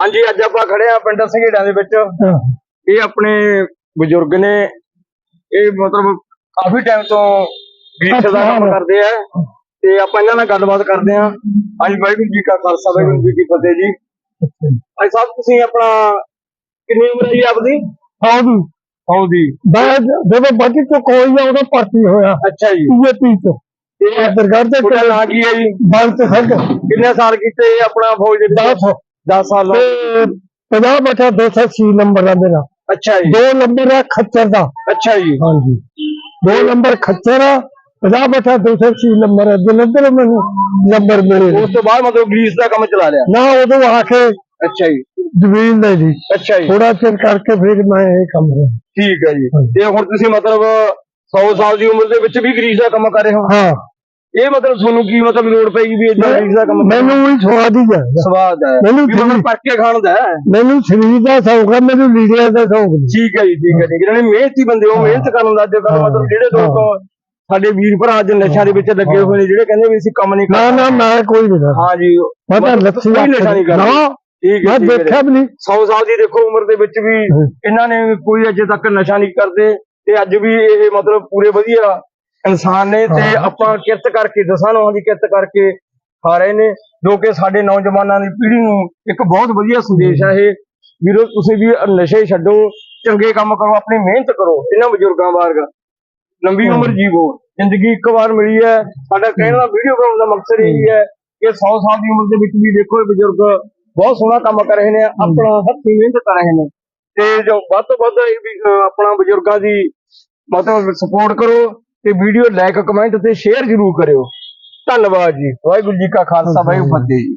ਹਾਂਜੀ ਅੱਜ ਆਪਾਂ ਖੜੇ ਆ ਪਿੰਡ ਸੰਘੇੜਾਂ ਦੇ ਵਿੱਚ। ਇਹ ਆਪਣੇ ਬਜ਼ੁਰਗ ਨੇ। ਇਹ ਮਤਲਬ ਕਾਫੀ ਟਾਈਮ ਤੋਂ ਗ੍ਰੀਸ ਦਾ ਕੰਮ ਕਰਦੇ ਆ। ਤੇ ਆਪਾਂ ਇਹਨਾਂ ਨਾਲ ਗੱਲਬਾਤ ਕਰਦੇ ਆ ਅੱਜ ਵਾਹਿਗੁਰੂ ਜੀ ਕਾ ਖਾਲਸਾ ਵਾਹਿਗੁਰੂ ਜੀ ਕੀ ਫਤਿਹ ਜੀ। ਅੱਜ ਸਾਹਿਬ ਤੁਸੀਂ ਆਪਣਾ ਕਿੰਨੀ ਉਮਰ ਹੈ ਜੀ ਆਪਦੀ? ਹੌਦੀ ਬਾਅਦ ਜਦੋਂ ਬਾਕੀ ਤੋਂ ਕੋਈ ਆ ਉਹਦਾ ਭਰਤੀ ਹੋਇਆ। ਅੱਛਾ ਜੀ। ਪੀਏਪੀ ਤੇ ਦਰਗਾਹ ਤੇ ਤੁਹਾਡਾ ਨਾਂ ਕੀ ਹੈ ਜੀ? ਬੰਦ ਸਿੰਘ। ਕਿੰਨੇ ਸਾਲ ਕੀਤੇ ਆਪਣਾ ਫੌਜ ਦੇ ਵਿੱਚ? 10 10 ਸਾਲ ਤੇ 50 ਬਟਾ 206 ਨੰਬਰ ਆ ਮੇਰਾ। ਅੱਛਾ ਜੀ। ਦੋ ਨੰਬਰ ਆ ਖੱਚਰ ਦਾ। ਅੱਛਾ ਜੀ। ਹਾਂਜੀ। ਦੋ ਨੰਬਰ ਖੱਚਰ ਆ 50 ਬਟਾ 206 ਨੰਬਰ ਹੈ ਜਲੰਧਰ ਮੈਨੂੰ ਨੰਬਰ ਮਿਲੇ। ਉਸ ਤੋਂ ਬਾਅਦ ਮਤਲਬ ਗ੍ਰੀਸ ਦਾ ਕੰਮ ਚਲਾ ਲਿਆ ਨਾ ਉਦੋਂ ਆ ਕੇ ਅੱਛਾ ਜੀ। ਜ਼ਮੀਨ ਲੈ ਲਈ। ਅੱਛਾ ਜੀ। ਥੋੜਾ ਚਿਰ ਕਰਕੇ ਫਿਰ ਮੈਂ ਇਹ ਕੰਮ ਕਰਿਆ। ਠੀਕ ਹੈ ਜੀ। ਤੇ ਹੁਣ ਤੁਸੀਂ ਮਤਲਬ 100 ਸਾਲ ਦੀ ਉਮਰ ਦੇ ਵਿੱਚ ਵੀ ਗਰੀਸ ਦਾ ਕੰਮ ਕਰ ਰਹੇ ਹੋ? ਹਾਂ। ਇਹ ਮਤਲਬ ਤੁਹਾਨੂੰ ਕੀ ਮਤਲਬ ਲੋੜ ਪਏਗੀ ਵੀ ਇਦਾਂ ਦਾ ਕੰਮ ਮੈਨੂੰ ਵੀ ਸਵਾਦ ਹੀ ਹੈ ਸਵਾਦ ਹੈ ਮੈਨੂੰ ਵੀ ਮਤਲਬ ਪੱਕ ਕੇ ਖਾਣ ਦਾ ਹੈ। ਮੈਨੂੰ ਸਰੀਰ ਦਾ ਸ਼ੌਕ ਹੈ ਮੈਨੂੰ ਲੀਡਰਾਂ ਦਾ ਸ਼ੌਕ ਨਹੀਂ ਠੀਕ ਹੈ ਜੀ ਠੀਕ ਹੈ ਮਿਹਨਤੀ ਬੰਦੇ ਉਹ ਮਿਹਨਤ ਕਰਨ ਦਾ ਅੱਜ ਹਾਂ। ਮਤਲਬ ਜਿਹੜੇ ਲੋਕ ਹਾਂ। ਸਾਡੇ ਵੀਰ ਭਰਾ ਅੱਜ ਨਸ਼ਿਆਂ ਦੇ ਵਿੱਚ ਲੱਗੇ ਹੋਏ ਨੇ ਜਿਹੜੇ ਕਹਿੰਦੇ ਵੀ ਅਸੀਂ ਕੰਮ ਨਹੀਂ ਨਾ ਕਰਨਾ। ਨਾ ਮੈਂ ਕੋਈ ਨਹੀਂ ਕਰਦਾ ਹਾਂ ਜੀ ਮੈਂ ਤਾਂ ਨਸ਼ਾ ਨਹੀਂ ਕਰਦਾ ਨਾ ਠੀਕ ਹੈ ਮੈਂ ਹੈ ਦੇਖਿਆ ਵੀ ਨਹੀਂ। 100 ਸਾਲ ਦੀ ਦੇਖੋ ਉਮਰ ਦੇ ਵਿੱਚ ਵੀ ਹਾਂ। ਇਹਨਾਂ ਨੇ ਕੋਈ ਅਜੇ ਤੱਕ ਨਸ਼ਾ ਨਹੀਂ ਕਰਦੇ ਤੇ ਅੱਜ ਵੀ ਇਹ ਮਤਲਬ ਪੂਰੇ ਵਧੀਆ ਇਨਸਾਨ ਨੇ ਤੇ। ਆਪਾਂ ਕਿਰਤ ਕਰਕੇ ਦਸਾਂ ਨੌਂ ਦੀ ਕਿਰਤ ਕਰਕੇ ਖਾ ਰਹੇ ਨੇ। ਜੋ ਕਿ ਸਾਡੇ ਨੌਜਵਾਨਾਂ ਦੀ ਪੀੜ੍ਹੀ ਨੂੰ ਇੱਕ ਬਹੁਤ ਵਧੀਆ ਸੰਦੇਸ਼ ਹੈ ਇਹ। ਵੀਰੋ ਤੁਸੀਂ ਵੀ ਨਸ਼ੇ ਛੱਡੋ ਚੰਗੇ ਕੰਮ ਕਰੋ ਆਪਣੀ ਮਿਹਨਤ ਕਰੋ ਇਹਨਾਂ ਬਜ਼ੁਰਗਾਂ ਵਾਰਗਾ। ਲੰਬੀ ਉਮਰ ਜੀਵੋ। ਜ਼ਿੰਦਗੀ ਇੱਕ ਵਾਰ ਮਿਲੀ ਹੈ। ਸਾਡਾ ਕਹਿਣ ਦਾ ਵੀਡੀਓ ਬਣਾਉਣ ਦਾ ਮਕਸਦ ਇਹ ਹੈ ਕਿ 100 ਸਾਲ ਦੀ ਉਮਰ ਦੇ ਵਿੱਚ ਵੀ ਦੇਖੋ ਇਹ ਬਜ਼ੁਰਗ ਬਹੁਤ ਸੋਹਣਾ ਕੰਮ ਕਰ ਰਹੇ ਨੇ ਆਪਣਾ ਹੱਥੀਂ ਮਿਹਨਤ ਕਰ ਰਹੇ ਨੇ। ਤੇ ਜੋ ਵੱਧ ਤੋਂ ਵੱਧ ਇਹ ਵੀ ਅਹ, ਆਪਣਾ ਬਜ਼ੁਰਗਾਂ ਦੀ ਮਤਲਬ ਸਪੋਰਟ ਕਰੋ। ਤੇ ਵੀਡੀਓ ਲਾਈਕ ਕਮੈਂਟ ਤੇ ਸ਼ੇਅਰ ਜ਼ਰੂਰ ਕਰਿਓ। ਧੰਨਵਾਦ ਜੀ। ਵਾਹਿਗੁਰੂ ਜੀ ਕਾ ਖਾਲਸਾ, ਵਾਹਿਗੁਰੂ ਫਤਿਹ ਜੀ।